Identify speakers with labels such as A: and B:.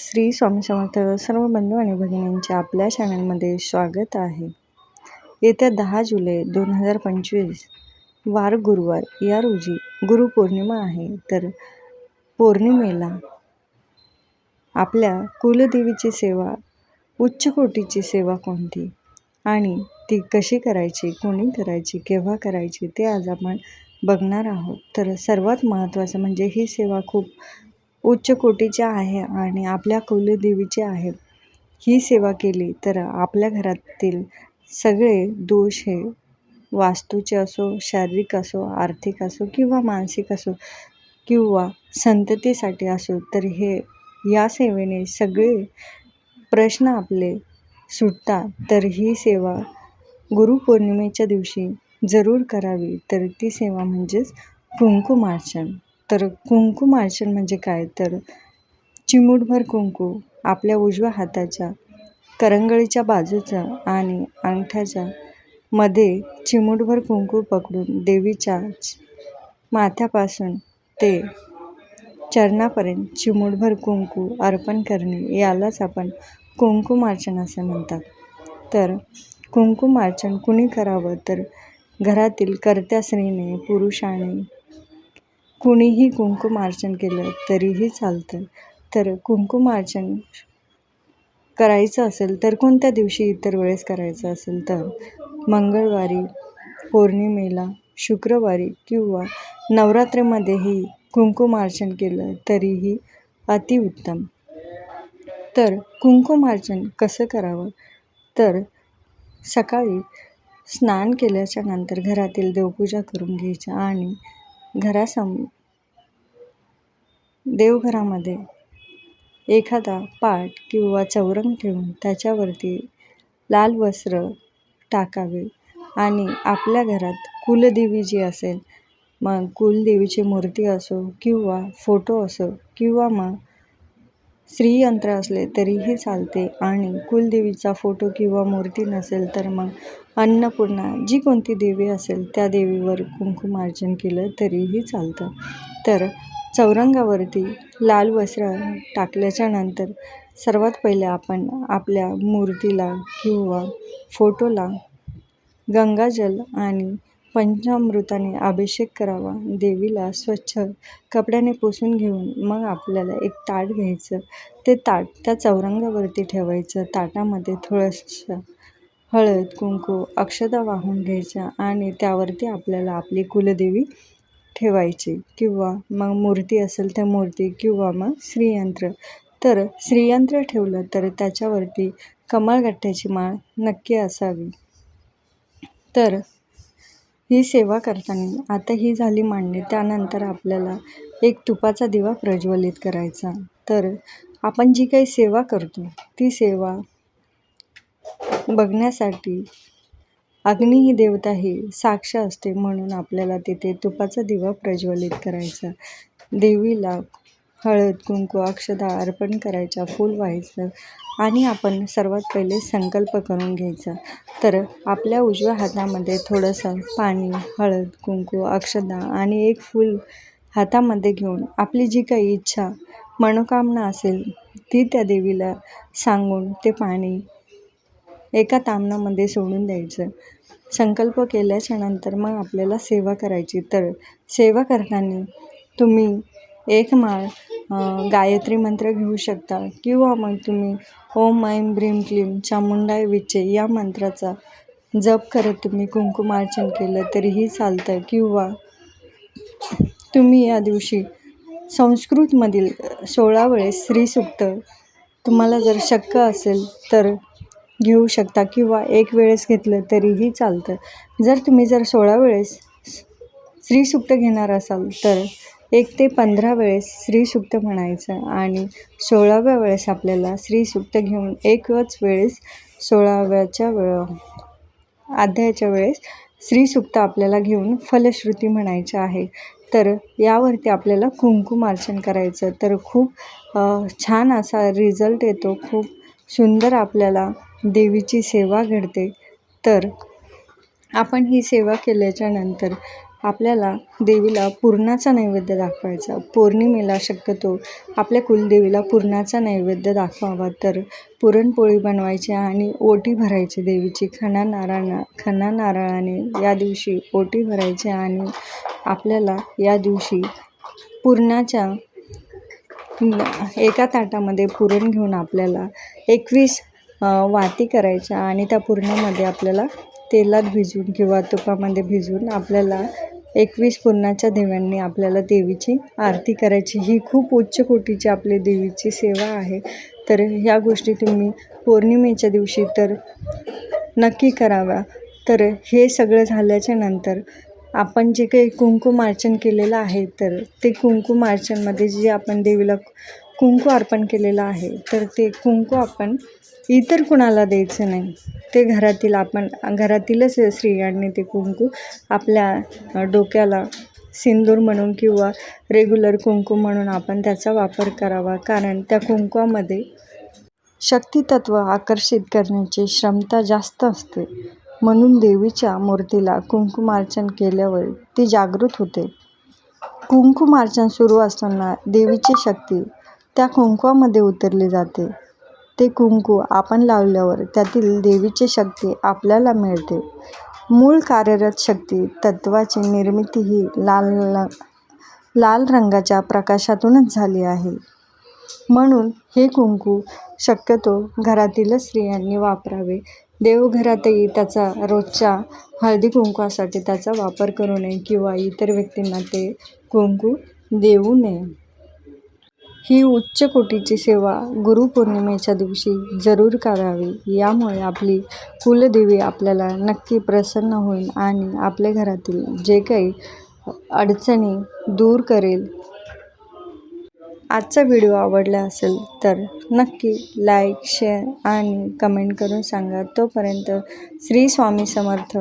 A: श्री स्वामी समर्थ सर्व बंधू आणि भगिनींचे आपल्या चॅनलमध्ये स्वागत आहे. येत्या दहा जुलै दोन हजार पंचवीस वार गुरुवार. या रोजी गुरुपौर्णिमा आहे. तर पौर्णिमेला आपल्या कुलदेवीची सेवा उच्च कोटीची सेवा कोणती आणि ती कशी करायची कोणी करायची केव्हा करायची ते आज आपण बघणार आहोत. तर सर्वात महत्त्वाचं म्हणजे ही सेवा खूप उच्च कोटीचे आहे आणि आपल्या कुलदेवीचे आहे. ही सेवा केली तर आपल्या घरातील सगळे दोष हे वास्तूचे असो शारीरिक असो आर्थिक असो किंवा मानसिक असो किंवा संततीसाठी असो तर हे या सेवेने सगळे प्रश्न आपले सुटतात. तर ही सेवा गुरुपौर्णिमेच्या दिवशी जरूर करावी. तर ती सेवा म्हणजेच कुंकुमार्चन. तर कुंकू कुंकुमार्चन म्हणजे काय? तर चिमूटभर कुंकू आपल्या उजव्या हाताच्या करंगळीच्या बाजूचं आणि अंगठ्याच्या मध्ये चिमूटभर कुंकू पकडून देवीच्या माथ्यापासून ते चरणापर्यंत चिमूटभर कुंकू अर्पण करणे यालाच आपण कुंकुमार्चन असं म्हणतात. तर कुंकुमार्चन कुणी करावं? तर घरातील कर्त्या स्त्रीने पुरुषाने कुणीही कुंकुमार्चन केलं तरीही चालतं. तर कुंकुमार्चन करायचं असेल तर कोणत्या दिवशी इतर वेळेस करायचं असेल तर? मंगळवारी पौर्णिमेला शुक्रवारी किंवा नवरात्रीमध्येही कुंकुमार्चन केलं तरीही अतिउत्तम. तर कुंकुमार्चन कसं करावं? तर सकाळी स्नान केल्याच्यानंतर घरातील देवपूजा करून घ्यायच्या आणि घरासम देवघरामध्ये एखादा पाट किंवा चौरंग ठेवून त्याच्यावरती लाल वस्त्र टाकावे आणि आपल्या घरात कुलदेवी जी असेल मग कुलदेवीची मूर्ती असो किंवा फोटो असो किंवा मग स्त्रीयंत्र असले तरीही चालते आणि कुलदेवीचा फोटो किंवा मूर्ती नसेल तर मग अन्नपूर्णा जी कोणती देवी असेल त्या देवीवर कुंकुमार्चन केलं तरीही चालतं. तर चौरंगावरती लाल वस्त्र टाकल्याच्या नंतर सर्वात पहिले आपण आपल्या मूर्तीला किंवा फोटोला गंगाजल आणि पंचामृताने अभिषेक करावा. देवीला स्वच्छ कपड्याने पुसून घेऊन मग आपल्याला एक ताट घ्यायचं. ते ताट त्या चौरंगावरती ठेवायचं. ताटामध्ये थोडंसं हळद कुंकू अक्षता वाहून घ्यायच्या आणि त्यावरती आपल्याला आपली कुलदेवी ठेवायची किंवा मग मूर्ती असेल तर मूर्ती किंवा मग श्रीयंत्र. तर श्रीयंत्र ठेवलं तर त्याच्यावरती कमळगट्ट्याची माळ नक्की असावी. तर ही सेवा करताना आता ही झाली मांडणी त्यानंतर आपल्याला एक तुपाचा दिवा प्रज्वलित करायचा. तर आपण जी काही सेवा करतो ती सेवा बघण्यासाठी अग्नी ही देवता ही साक्ष असते म्हणून आपल्याला तिथे तुपाचा दिवा प्रज्वलित करायचा. देवीला हळद कुंकू अक्षदा अर्पण करायच्या फूल व्हायचं आणि आपण सर्वात पहिले संकल्प करून घ्यायचा. तर आपल्या उजव्या हातामध्ये थोडंसं पाणी हळद कुंकू अक्षदा आणि एक फूल हातामध्ये घेऊन आपली जी काही इच्छा मनोकामना असेल ती त्या देवीला सांगून ते पाणी एका तामणामध्ये सोडून द्यायचं. संकल्प केल्याच्यानंतर मग आपल्याला सेवा करायची. तर सेवा करताना तुम्ही एक माळ गायत्री मंत्र घेऊ शकता. किंवा मग तुम्ही ओम ऐम ब्रीम क्लीम चामुंडाय विचे या मंत्राचा जप करत तुम्ही कुंकुमार्चन केलं तरीही चालतं. किंवा तुम्ही या दिवशी संस्कृतमधील सोळा वेळेस स्त्रीसुक्त तुम्हाला जर शक्य असेल तर घेऊ शकता किंवा एक वेळेस घेतलं तरीही चालतं. जर तुम्ही जर सोळा वेळेस स्त्रीसुक्त घेणार असाल तर एक ते पंधरा वेळेस स्त्रीसुक्त म्हणायचं आणि सोळाव्या वेळेस आपल्याला स्त्रीसुक्त घेऊन एकच वेळेस सोळाव्याच्या वेळ अध्यायाच्या वेळेस स्त्रीसुक्त आपल्याला घेऊन फलश्रुती म्हणायचं आहे. तर यावरती आपल्याला कुंकुमार्चन करायचं. तर खूप छान असा रिझल्ट येतो. खूप सुंदर आपल्याला देवीची सेवा घडते. तर आपण ही सेवा केल्याच्यानंतर आपल्याला देवीला पुरणाचा नैवेद्य दाखवायचा. पौर्णिमेला शक्यतो आपल्या कुलदेवीला पुरणाचा नैवेद्य दाखवावा. तर पुरणपोळी बनवायची आणि ओटी भरायची देवीची. खणा नारळा खणा नारळाने या दिवशी ओटी भरायची आणि आपल्याला या दिवशी पुरणाच्या एका ताटामध्ये पुरण घेऊन आपल्याला एकवीस वाती करायच्या आणि त्या पुरणामध्ये आपल्याला तेलात भिजून किंवा तुपामध्ये भिजून आपल्याला एकवीस पुरणाच्या देव्यांनी आपल्याला देवीची आरती करायची. ही खूप उच्च कोटीची आपली देवीची सेवा आहे. तर ह्या गोष्टी तुम्ही पौर्णिमेच्या दिवशी तर नक्की कराव्या तर हे सगळं झाल्याच्यानंतर आपण जे काही कुंकुमार्चन केलेलं आहे तर ते कुंकुमार्चनमध्ये जे आपण देवीला कुंकू अर्पण केलेलं आहे तर ते कुंकू आपण इतर कुणाला द्यायचं नाही. ते घरातील आपण घरातीलच स्त्रियांनी ते कुंकू आपल्या डोक्याला सिंदूर म्हणून किंवा रेग्युलर कुंकू म्हणून आपण त्याचा वापर करावा. कारण त्या कुंकवामध्ये शक्तितत्व आकर्षित करण्याची क्षमता जास्त असते. म्हणून देवीच्या मूर्तीला कुंकुमार्चन केल्यावर ती जागृत होते. कुंकुमार्चन सुरू असताना देवीची शक्ती त्या कुंकवामध्ये उतरले जाते. ते कुंकू आपण लावल्यावर त्यातील देवीची शक्ती आपल्याला मिळते. मूळ कार्यरत शक्ती तत्वाची निर्मिती ही लाल लाल रंगाच्या प्रकाशातूनच झाली आहे. म्हणून हे कुंकू शक्यतो घरातीलच स्त्रियांनी वापरावे. देवघरातही त्याचा रोजच्या हळदी कुंकवासाठी त्याचा वापर करू नये किंवा इतर व्यक्तींना ते कुंकू देऊ नये. ही उच्च कोटीची सेवा गुरुपौर्णिमेच्या दिवशी जरूर करावी. यामुळे आपली कुलदेवी आपल्याला नक्की प्रसन्न होईल आणि आपल्या घरातील जे काही अडचणी दूर करेल. आजचा व्हिडिओ आवडला असेल तर नक्की लाईक शेअर आणि कमेंट करून सांगा. तोपर्यंत श्री स्वामी समर्थ.